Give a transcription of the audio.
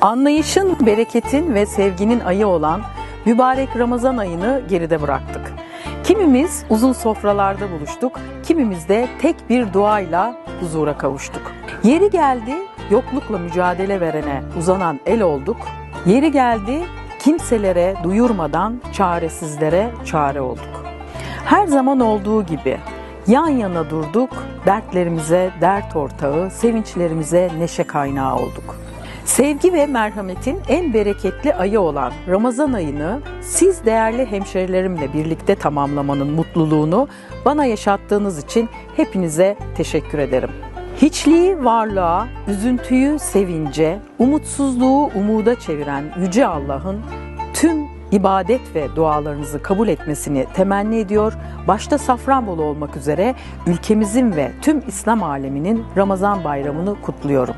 Anlayışın, bereketin ve sevginin ayı olan mübarek Ramazan ayını geride bıraktık. Kimimiz uzun sofralarda buluştuk, kimimiz de tek bir duayla huzura kavuştuk. Yeri geldi yoklukla mücadele verene uzanan el olduk. Yeri geldi kimselere duyurmadan çaresizlere çare olduk. Her zaman olduğu gibi yan yana durduk, dertlerimize dert ortağı, sevinçlerimize neşe kaynağı olduk. Sevgi ve merhametin en bereketli ayı olan Ramazan ayını siz değerli hemşerilerimle birlikte tamamlamanın mutluluğunu bana yaşattığınız için hepinize teşekkür ederim. Hiçliği varlığa, üzüntüyü sevince, umutsuzluğu umuda çeviren Yüce Allah'ın tüm ibadet ve dualarınızı kabul etmesini temenni ediyor. Başta Safranbolu olmak üzere ülkemizin ve tüm İslam aleminin Ramazan bayramını kutluyorum.